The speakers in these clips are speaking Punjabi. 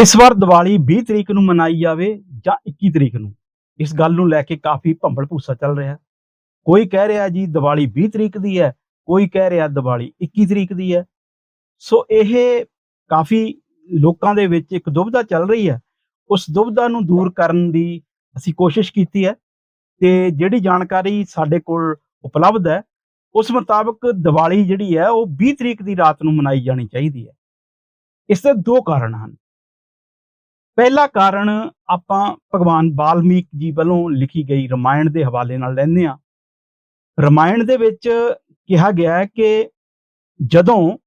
ਇਸ ਵਾਰ ਦੀਵਾਲੀ 20 ਤਰੀਕ ਨੂੰ ਮਨਾਈ ਜਾਵੇ ਜਾਂ 21 ਤਰੀਕ ਨੂੰ, ਇਸ ਗੱਲ ਨੂੰ ਲੈ ਕੇ ਕਾਫੀ ਭੰਬਲ ਭੂਸਾ ਚੱਲ ਰਿਹਾ। ਕੋਈ ਕਹਿ ਰਿਹਾ ਜੀ ਦੀਵਾਲੀ 20 ਤਰੀਕ ਦੀ ਹੈ, ਕੋਈ ਕਹਿ ਰਿਹਾ ਦੀਵਾਲੀ 21 ਤਰੀਕ ਦੀ ਹੈ। ਸੋ ਇਹ ਕਾਫੀ ਲੋਕਾਂ ਦੇ ਵਿੱਚ ਇੱਕ ਦੁਬਿਧਾ ਚੱਲ ਰਹੀ ਹੈ। ਉਸ ਦੁਬਿਧਾ ਨੂੰ ਦੂਰ ਕਰਨ ਦੀ ਅਸੀਂ ਕੋਸ਼ਿਸ਼ ਕੀਤੀ ਹੈ ਤੇ ਜਿਹੜੀ ਜਾਣਕਾਰੀ ਸਾਡੇ ਕੋਲ ਉਪਲਬਧ ਹੈ, ਉਸ ਮੁਤਾਬਕ ਦੀਵਾਲੀ ਜਿਹੜੀ ਹੈ ਉਹ 20 ਤਰੀਕ ਦੀ ਰਾਤ ਨੂੰ ਮਨਾਈ ਜਾਣੀ ਚਾਹੀਦੀ ਹੈ। ਇਸ ਦੇ ਦੋ ਕਾਰਨ ਹਨ। ਪਹਿਲਾ ਕਾਰਨ ਆਪਾਂ ਭਗਵਾਨ ਬਾਲਮੀਕ ਜੀ ਵੱਲੋਂ ਲਿਖੀ ਗਈ ਰਮਾਇਣ ਦੇ ਹਵਾਲੇ ਨਾਲ ਲੈਂਦੇ ਹਾਂ। ਰਮਾਇਣ ਦੇ ਵਿੱਚ ਕਿਹਾ ਗਿਆ ਹੈ ਕਿ ਜਦੋਂ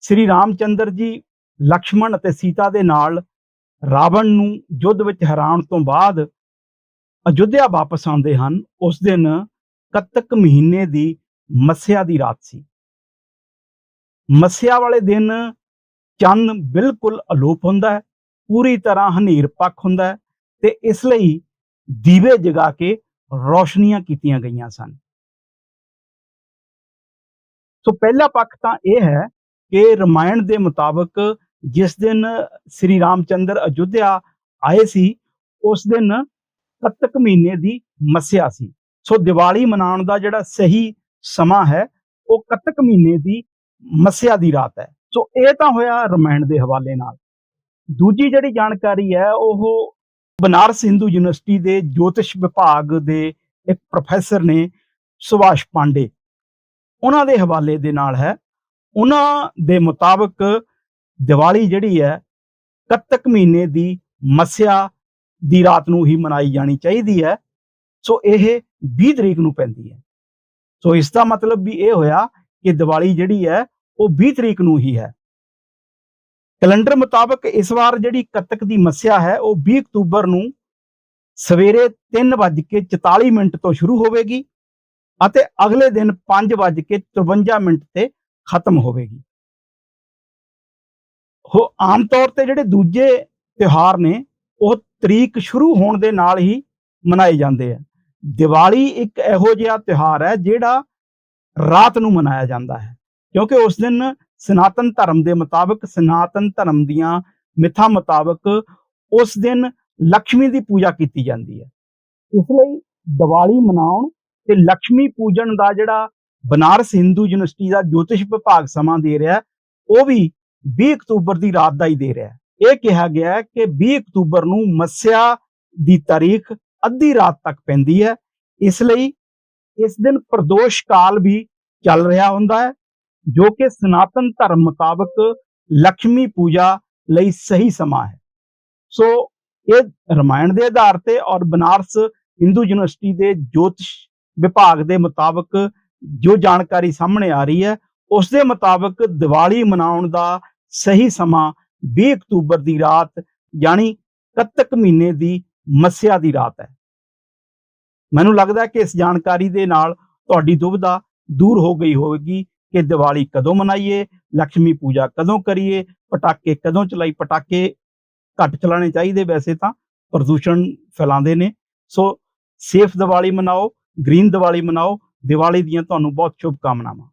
ਸ੍ਰੀ ਰਾਮਚੰਦਰ ਜੀ ਲਕਸ਼ਮਣ ਅਤੇ ਸੀਤਾ ਦੇ ਨਾਲ ਰਾਵਣ ਨੂੰ ਯੁੱਧ ਵਿੱਚ ਹਰਾਉਣ ਤੋਂ ਬਾਅਦ ਅਯੁੱਧਿਆ ਵਾਪਸ ਆਉਂਦੇ ਹਨ, ਉਸ ਦਿਨ ਕੱਤਕ ਮਹੀਨੇ ਦੀ ਮੱਸਿਆ ਦੀ ਰਾਤ ਸੀ। ਮੱਸਿਆ ਵਾਲੇ ਦਿਨ ਚੰਨ ਬਿਲਕੁਲ ਅਲੋਪ ਹੁੰਦਾ ਹੈ। ਪੂਰੀ ਤਰ੍ਹਾਂ ਹਨੇਰ ਪੱਖ ਹੁੰਦਾ ਹੈ ਤੇ ਇਸ ਲਈ ਦੀਵੇ ਜਗਾ ਕੇ ਰੌਸ਼ਨੀਆਂ ਕੀਤੀਆਂ ਗਈਆਂ ਸਨ। ਸੋ ਪਹਿਲਾ ਪੱਖ ਤਾਂ ਇਹ ਹੈ ਕਿ ਰਮਾਇਣ ਦੇ ਮੁਤਾਬਕ ਜਿਸ ਦਿਨ ਸ੍ਰੀ ਰਾਮਚੰਦਰ ਅਯੁੱਧਿਆ ਆਏ ਸੀ, ਉਸ ਦਿਨ ਕੱਤਕ ਮਹੀਨੇ ਦੀ ਮੱਸਿਆ ਸੀ। ਸੋ ਦੀਵਾਲੀ ਮਨਾਉਣ ਦਾ ਜਿਹੜਾ ਸਹੀ ਸਮਾਂ ਹੈ, ਉਹ ਕੱਤਕ ਮਹੀਨੇ ਦੀ ਮੱਸਿਆ ਦੀ ਰਾਤ ਹੈ। ਸੋ ਇਹ ਤਾਂ ਹੋਇਆ ਰਮਾਇਣ ਦੇ ਹਵਾਲੇ ਨਾਲ। ਦੂਜੀ ਜਿਹੜੀ ਜਾਣਕਾਰੀ ਹੈ, ਉਹ ਬਨਾਰਸ ਹਿੰਦੂ ਯੂਨੀਵਰਸਿਟੀ ਦੇ ਜੋਤਿਸ਼ ਵਿਭਾਗ ਦੇ ਇੱਕ ਪ੍ਰੋਫੈਸਰ ਨੇ, ਸੁਭਾਸ਼ ਪਾਂਡੇ। ਉਹਨਾਂ ਦੇ ਹਵਾਲੇ ਦੇ ਨਾਲ ਹੈ। ਉਹਨਾਂ ਦੇ ਮੁਤਾਬਕ ਦੀਵਾਲੀ ਜਿਹੜੀ ਹੈ ਕੱਤਕ ਮਹੀਨੇ ਦੀ ਮੱਸਿਆ ਦੀ ਰਾਤ ਨੂੰ ਹੀ ਮਨਾਈ ਜਾਣੀ ਚਾਹੀਦੀ ਹੈ। ਸੋ ਇਹ 20 ਤਰੀਕ ਨੂੰ ਪੈਂਦੀ ਹੈ। ਸੋ ਇਸ ਦਾ ਮਤਲਬ ਵੀ ਇਹ ਹੋਇਆ ਕਿ ਦੀਵਾਲੀ ਜਿਹੜੀ ਹੈ, ਉਹ 20 ਤਰੀਕ ਨੂੰ ਹੀ ਹੈ। ਕੈਲੰਡਰ ਮੁਤਾਬਕ ਇਸ ਵਾਰ ਜਿਹੜੀ ਕੱਤਕ ਦੀ ਮੱਸਿਆ ਹੈ, ਉਹ 20 ਅਕਤੂਬਰ ਨੂੰ ਸਵੇਰੇ 3:44 ਮਿੰਟ ਤੋਂ ਸ਼ੁਰੂ ਹੋਵੇਗੀ ਅਤੇ ਅਗਲੇ ਦਿਨ 5:53 ਮਿੰਟ ਤੇ ਖਤਮ ਹੋਵੇਗੀ। ਹੋ, ਆਮ ਤੌਰ ਤੇ ਜਿਹੜੇ ਦੂਜੇ ਤਿਉਹਾਰ ਨੇ, ਉਹ ਤਰੀਕ ਸ਼ੁਰੂ ਹੋਣ ਦੇ ਨਾਲ ਹੀ ਮਨਾਏ ਜਾਂਦੇ ਆ। ਦੀਵਾਲੀ ਇੱਕ ਇਹੋ ਜਿਹਾ ਤਿਉਹਾਰ ਹੈ ਜਿਹੜਾ ਰਾਤ ਨੂੰ ਮਨਾਇਆ ਜਾਂਦਾ ਹੈ, ਕਿਉਂਕਿ ਉਸ ਦਿਨ ਸਨਾਤਨ ਧਰਮ ਦੇ ਮੁਤਾਬਕ, ਸਨਾਤਨ ਧਰਮ ਦੀਆਂ ਮਿੱਥਾ ਮੁਤਾਬਕ ਉਸ ਦਿਨ ਲక్ష్ਮੀ ਦੀ ਪੂਜਾ ਕੀਤੀ ਜਾਂਦੀ ਹੈ। ਇਸ ਲਈ ਦੀਵਾਲੀ ਮਨਾਉਣ ਤੇ ਲక్ష్ਮੀ ਪੂਜਨ ਦਾ ਜਿਹੜਾ ਬਨਾਰਸ ਹਿੰਦੂ ਯੂਨੀਵਰਸਿਟੀ ਦਾ ਜੋਤਿਸ਼ ਵਿਭਾਗ ਸਮਾਂ ਦੇ ਰਿਹਾ, ਉਹ ਵੀ 20 ਅਕਤੂਬਰ ਦੀ ਰਾਤ ਦਾ ਹੀ ਦੇ ਰਿਹਾ। ਇਹ ਕਿਹਾ ਗਿਆ ਕਿ 20 ਅਕਤੂਬਰ ਨੂੰ ਮੱਸਿਆ ਦੀ ਤਾਰੀਖ ਅੱਧੀ ਰਾਤ ਤੱਕ ਪੈਂਦੀ ਹੈ। ਇਸ ਲਈ ਇਸ ਦਿਨ ਪ੍ਰਦੋਸ਼ ਕਾਲ ਵੀ ਚੱਲ ਰਿਹਾ ਹੁੰਦਾ ਹੈ। ਜੋ ਕਿ ਸਨਾਤਨ ਧਰਮ ਮੁਤਾਬਕ ਲక్ష్ਮੀ ਪੂਜਾ ਲਈ ਸਹੀ ਸਮਾਂ ਹੈ। ਸੋ ਇਹ ਰਮਾਇਣ ਦੇ ਆਧਾਰ ਤੇ ਔਰ ਬਨਾਰਸ ਹਿੰਦੂ ਯੂਨੀਵਰਸਿਟੀ ਦੇ ਜੋਤਿਸ਼ ਵਿਭਾਗ ਦੇ ਮੁਤਾਬਕ ਜੋ ਜਾਣਕਾਰੀ ਸਾਹਮਣੇ ਆ ਰਹੀ ਹੈ, ਉਸ ਦੇ ਮੁਤਾਬਕ ਦੀਵਾਲੀ ਮਨਾਉਣ ਦਾ ਸਹੀ ਸਮਾਂ 20 ਅਕਤੂਬਰ ਦੀ ਰਾਤ ਯਾਨੀ ਕੱਤਕ ਮਹੀਨੇ ਦੀ ਮੱਸਿਆ ਦੀ ਰਾਤ ਹੈ। ਮੈਨੂੰ ਲੱਗਦਾ ਕਿ ਇਸ ਜਾਣਕਾਰੀ ਦੇ ਨਾਲ ਤੁਹਾਡੀ ਦੁਬਿਧਾ ਦੂਰ ਹੋ ਗਈ ਹੋਵੇਗੀ। ਕਿ ਦੀਵਾਲੀ ਕਦੋਂ ਮਨਾਈਏ ਲక్ష్ਮੀ ਪੂਜਾ ਕਦੋਂ ਕਰੀਏ, ਪਟਾਕੇ ਕਦੋਂ ਚਲਾਈ, ਪਟਾਕੇ ਘੱਟ ਚਲਾਣੇ ਚਾਹੀਦੇ ਵੈਸੇ ਤਾਂ, ਪ੍ਰਦੂਸ਼ਣ ਫੈਲਾਉਂਦੇ ਨੇ। ਸੋ ਸੇਫ ਦੀਵਾਲੀ ਮਨਾਓ, ਗ੍ਰੀਨ ਦੀਵਾਲੀ ਮਨਾਓ, ਦੀਵਾਲੀ ਦੀਆਂ ਤੁਹਾਨੂੰ ਬਹੁਤ ਸ਼ੁਭ ਕਾਮਨਾਵਾਂ